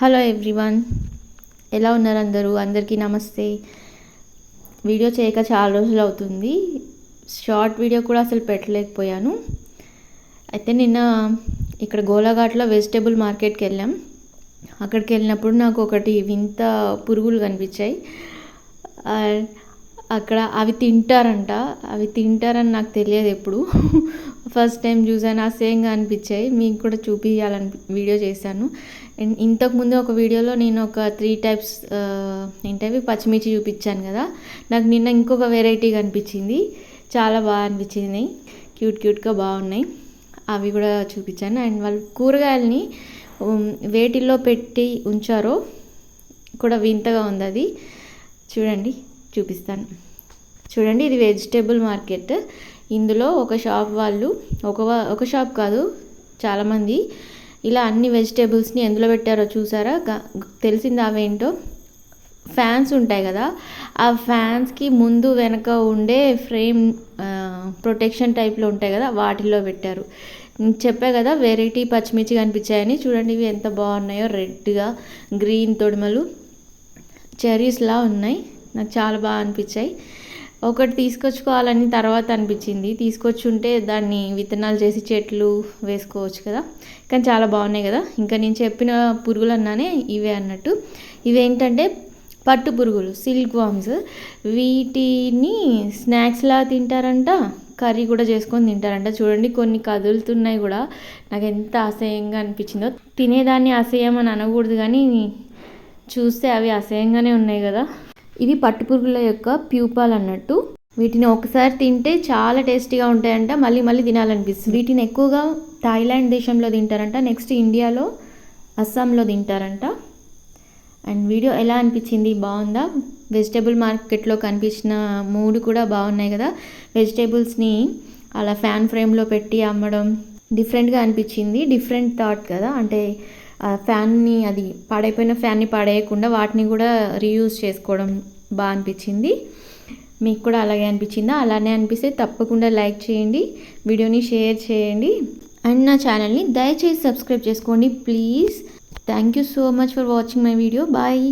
Hello everyone ఎలా ఉన్నారు అందరూ? అందరికీ నమస్తే. వీడియో చేయక చాలా రోజులు అవుతుంది. షార్ట్ వీడియో కూడా అసలు పెట్టలేకపోయాను. అయితే నిన్న ఇక్కడ గోలాఘాట్లో వెజిటేబుల్ మార్కెట్కి వెళ్ళాం. అక్కడికి వెళ్ళినప్పుడు నాకు ఒకటి వింత పురుగులు కనిపించాయి. అక్కడ అవి తింటారంట. అవి తింటారని నాకు తెలియదు ఎప్పుడు. ఫస్ట్ టైం చూసాను అసహ్యంగా అనిపించాయి. మీకు కూడా చూపించాలని వీడియో చేశాను. అండ్ ఇంతకుముందు ఒక వీడియోలో నేను ఒక త్రీ టైప్స్ ఏంటవి? పచ్చిమిర్చి చూపించాను కదా. నాకు నిన్న ఇంకొక వెరైటీ కనిపించింది. చాలా బాగా అనిపించింది. క్యూట్ క్యూట్గా బాగున్నాయి. అవి కూడా చూపించాను. అండ్ వాళ్ళు కూరగాయలని వేటిల్లో పెట్టి ఉంచారో కూడా వింతగా ఉంది అది. చూడండి. చూపిస్తాను. చూడండి ఇది వెజిటేబుల్ మార్కెట్. ఇందులో ఒక షాప్ వాళ్ళు ఒక ఒక షాప్ కాదు చాలామంది ఇలా అన్ని వెజిటేబుల్స్ని ఎందులో పెట్టారో చూసారా? తెలిసింది అవేంటో? ఫ్యాన్స్ ఉంటాయి కదా ఆ ఫ్యాన్స్కి ముందు వెనక ఉండే ఫ్రేమ్ ప్రొటెక్షన్ టైప్లో ఉంటాయి కదా వాటిల్లో పెట్టారు. చెప్పా కదా వెరైటీ పచ్చిమిర్చి కనిపించాయని. చూడండి ఇవి ఎంత బాగున్నాయో రెడ్గా గ్రీన్ తొడిమలు చెర్రీస్లా ఉన్నాయి. నాకు చాలా బాగా అనిపించాయి. ఒకటి తీసుకొచ్చుకోవాలని తర్వాత అనిపించింది. తీసుకొచ్చుంటే దాన్ని విత్తనాలు చేసి చెట్లు వేసుకోవచ్చు కదా. కానీ చాలా బాగున్నాయి కదా. ఇంకా నేను చెప్పిన పురుగులు అన్నానే ఇవే అన్నట్టు. ఇవేంటంటే పట్టు పురుగులు సిల్క్ వామ్స్. వీటిని స్నాక్స్లా తింటారంట కర్రీ కూడా చేసుకొని తింటారంట. చూడండి కొన్ని కదులుతున్నాయి కూడా. నాకు ఎంత అసహ్యంగా అనిపించిందో. తినేదాన్ని అసహ్యం అని అనకూడదు కానీ చూస్తే అవి అసహ్యంగానే ఉన్నాయి కదా. ఇది పట్టుపురుగుల యొక్క ప్యూపాల్ అన్నట్టు వీటిని ఒకసారి తింటే చాలా టేస్టీగా ఉంటాయంట మళ్ళీ మళ్ళీ తినాలనిపిస్తుంది. వీటిని ఎక్కువగా థాయిలాండ్ దేశంలో తింటారంట నెక్స్ట్ ఇండియాలో అస్సాంలో తింటారంట. అండ్ వీడియో ఎలా అనిపించింది? బాగుందా? వెజిటేబుల్ మార్కెట్లో కనిపించిన మూడు కూడా బాగున్నాయి కదా. వెజిటేబుల్స్ని అలా ఫ్యాన్ ఫ్రేమ్లో పెట్టి అమ్మడం డిఫరెంట్గా అనిపించింది. డిఫరెంట్ థాట్ కదా. అంటే ఫ్యాన్ని అది పాడైపోయిన ఫ్యాన్ని పాడేయకుండా వాటిని కూడా రీయూజ్ చేసుకోవడం బాగా అనిపించింది. మీకు కూడా అలాగే అనిపించిందా? అలానే అనిపిస్తే తప్పకుండా లైక్ చేయండి వీడియోని షేర్ చేయండి. అండ్ నా ఛానల్ని దయచేసి సబ్స్క్రైబ్ చేసుకోండి please. Thank you so much for watching my video. Bye.